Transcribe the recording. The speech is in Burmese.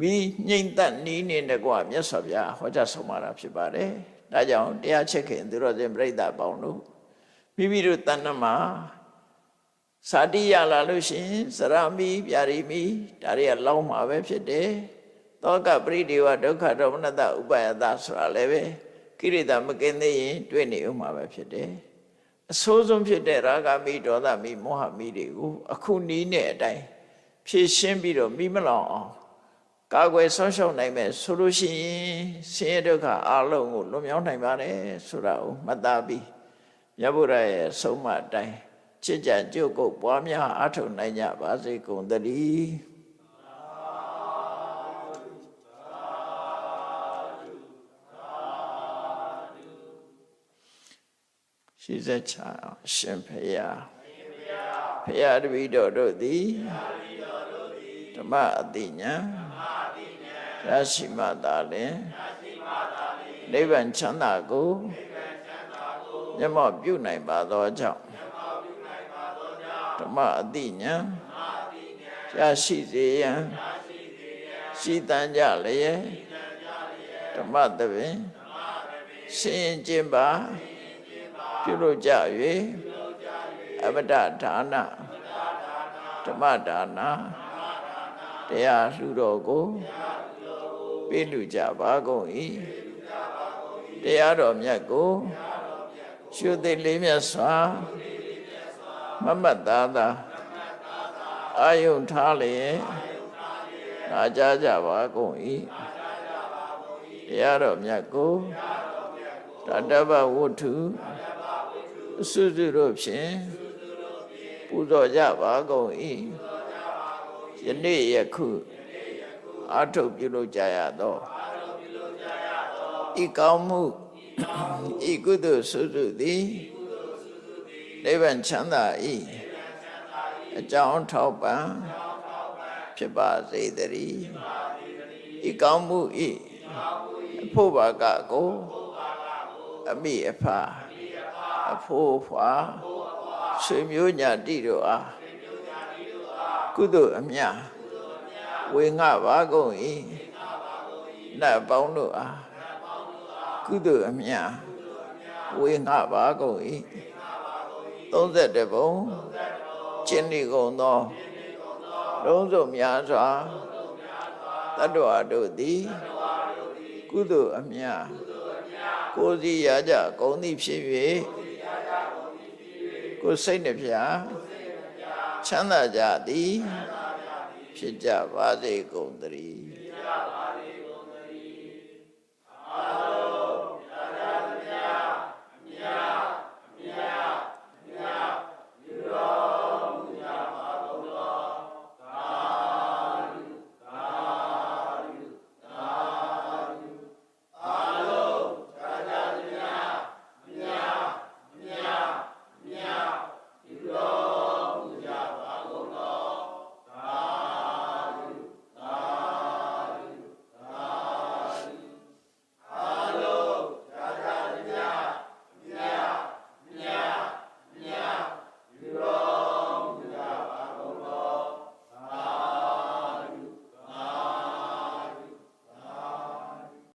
မိငိမ့်သက်နီးနေတဲ့ကွာမြတ်စွာဘုရားဟောကြားဆုံးမတာဖြစ်ပါတယ်ဒါကြောင့်တရားချက်ခင်သူတော်စင်ပြိဿပေါင်းတို့မိမိတို့တဏ္ဍမှာစာတိရလာလို့ရှရင်စရမီဗျာရိမီဒါတွေကလောင်းမှာပဲဖြစ်တယ်တောကပရိဒေဝဒုက္ခဒေါမနတဥပယတဆိုတာလည်းပဲကိရိတာမကင်းသေးရင်တွေ့နေဦးမှာပဲဖြစ်တယ်အဆိုးဆုံးဖြစ်တဲ့ရာဂမိဒေါသမီမောဟမိတွေကိုအခုနီးနဲ့အတိုင်းဖြည့်ရှင်းပြီးတော့မိမလောင်အောင် ကာကွယ်ဆောင်းရှောက်နိုင်မယ်ဆိုလို့ရှိရင်ဆင်းရဲဒုက္ခအလုံးကိုလွန်မြောက်နိုင်ပါတယ်ဆိုတာကိုမှတ်သားပြီးမြတ်ဗုဒ္ဓရဲ့ဆုံးမအတိုင်းချစ်ကြကြုတ်ကုတ်ပွားများအထောက်နိုင်ကြပါစေကုန်သတည်းရှိစချာရှင်ဖေယဖေယတပည့်တော်တို့သည်ဓမ္မအတိညာ ရရှိမှသာလင်နိဗ္ဗာန်ချမ်းသာကိုမျက်မှောက်ပြုနိုင်ပါသောကြောင့်ဓမ္မအတိညာရရှိစေရန်ရှိတန်ကြလျက်ဓမ္မတပင်ဆင်ကျင်ပါပြုလို့ကြ၍အမတဒါနဓမ္မဒါန တရားလှူတော်ကိုပေးလူကြပါကုန်၏တရားတော်မြတ်ကိုရှုသိလေးမြတ်စွာမမတ်သားသာအာယုန်ထားလျက်နာကြားကြပါကုန်၏တရားတော်မြတ်ကိုတတဗ္ဗဝတ္ထုအစွစုတို့ဖြင့်ပူဇော်ကြပါကုန်၏ ယနေ့ယခုအာထုတ်ပြုလုပ်ကြရသောဤကောင်းမှုဤကုသိုလ်စွစုသည်နိဗ္ဗာန်ချမ်းသာ၏အကြောင်းထောက်ပံ့ဖြစ်ပါစေတည်းဤကောင်းမှုဤအဖို့ဘာကကိုအမိအဖအဖိုးဖွာဆွေမျိုးညာတိတို့အား ကုသိုလ်အမြတ်ဝေငှပါကုန်၏နတ်ပေါင်းတို့အားကုသိုလ်အမြတ်ဝေငှပါကုန်၏31ဘုံကျင့်နေကုန်သောလုံးစုံများစွာတတ္တဝါတို့သည်ကုသိုလ်အမြတ်ကိုယ်စီရကြဂုံသည်ဖြစ်၍ကိုယ်စိတ်နှပြ ချမ်းသာကြသည်ဖြစ်ကြပါစေကုန်သတည်း